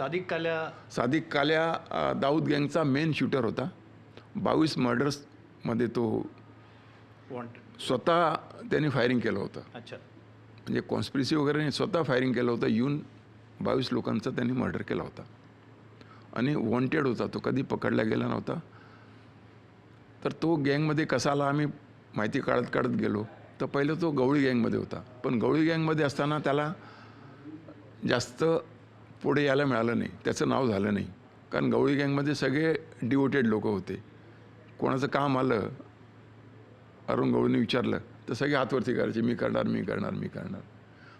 सादिक काल्या सादिक काल्या दाऊद गँगचा main shooter होता. बावीस मर्डर्समध्ये तो स्वतः त्यांनी फायरिंग केलं होतं. अच्छा. म्हणजे कॉन्स्पिरसी वगैरे नाही स्वतः फायरिंग केलं होतं. येऊन बावीस लोकांचा त्यांनी मर्डर केला होता. आणि वॉन्टेड होता तो कधी पकडला गेला नव्हता. तर तो गँगमध्ये कसा आला आम्ही माहिती काढत काढत गेलो. तर पहिलं तो गवळी गँगमध्ये होता. पण गवळी गँगमध्ये असताना त्याला जास्त पुढे यायला मिळालं नाही. त्याचं नाव झालं नाही. कारण गवळी गँगमध्ये सगळे डिवोटेड लोक होते. कोणाचं काम आलं अरुण गवळीने विचारलं तर सगळे हातवरती करायचे मी करणार मी करणार मी करणार.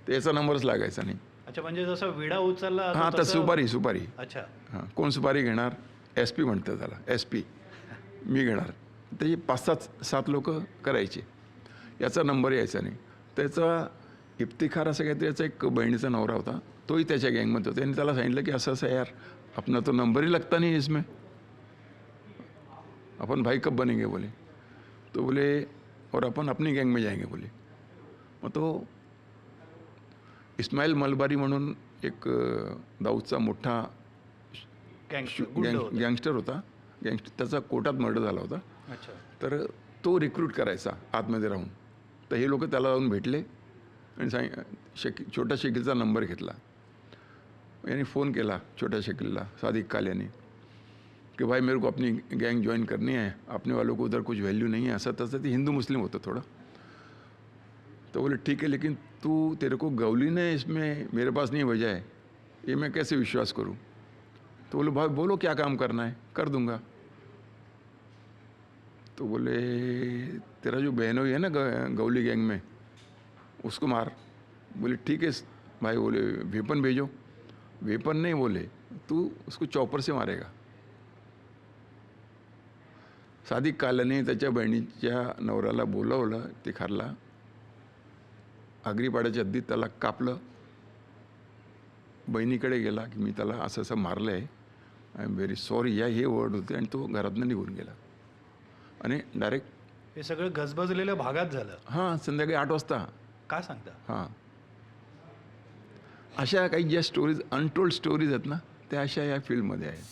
तर याचा नंबरच लागायचा नाही. अच्छा म्हणजे जसं विडा उचलला हां तर सुपारी सुपारी. अच्छा. हां कोण सुपारी घेणार? एस पी म्हणतं त्याला एस पी मी घेणार. ते पाच सात सात लोक करायचे. याचा नंबर यायचा नाही. त्याचा इफ्तिखार असं काहीतरी याचा एक बहिणीचा नवरा होता. तोही त्याच्या गँगमध्ये होता. त्यांनी त्याला सांगितलं की असं असं यार अपना तो नंबर ही लगता नहीं इसमें. अपन भाई कब बनेंगे बोले. तो बोले और अपन अपनी गँग में जाएंगे बोले. मग तो इस्माईल मलबारी म्हणून एक दाऊदचा मोठा गँग. गँगस्टर होता. गँगस्टर त्याचा कोर्टात मर्डर झाला होता. अच्छा. तर तो रिक्रूट करायचा आतमध्ये राहून. तर हे लोक त्याला जाऊन भेटले आणि सांग शकी छोट्या शकीलचा नंबर घेतला. याने फ़ोन केला छोट्या शकीलला सादिक काल याने कि भाई मेरे को अपनी गैंग ज्वाइन करनी है, अपने वालों को उधर कुछ वैल्यू नहीं है असं तसं ते हिंदू मुस्लिम होतं थोडं। तो बोले, ठीक है, लेकिन तू, तेरे को गौली ने इसमें मेरे पास नहीं भेजा है, ये मैं कैसे विश्वास करूँ? तो बोले, भाई, बोलो क्या काम करना है, कर दूँगा। तो बोले, तेरा जो बहनोई है ना गौली गैंग में, उसको मार। बोले, ठीक है, भाई, बोले, वेपन भेजो। वेपन नहीं बोले तू उसको चॉपर से मारेगा। सादिक कालाने त्याच्या बहिणीच्या नवऱ्याला बोलावलं तिखारला. आगरीपाड्याच्या हद्दीत त्याला कापलं. बहिणीकडे गेला की मी त्याला असं असं मारलं आहे आय एम व्हेरी सॉरी या हे वर्ड होते आणि तो घरातनं निघून गेला. आणि डायरेक्ट हे सगळं गजबजलेल्या भागात झालं. हां संध्याकाळी आठ वाजता. काय सांगता? हां. अशा काही ज्या स्टोरीज अनटोल्ड स्टोरीज आहेत ना त्या अशा या फील्डमध्ये आहेत.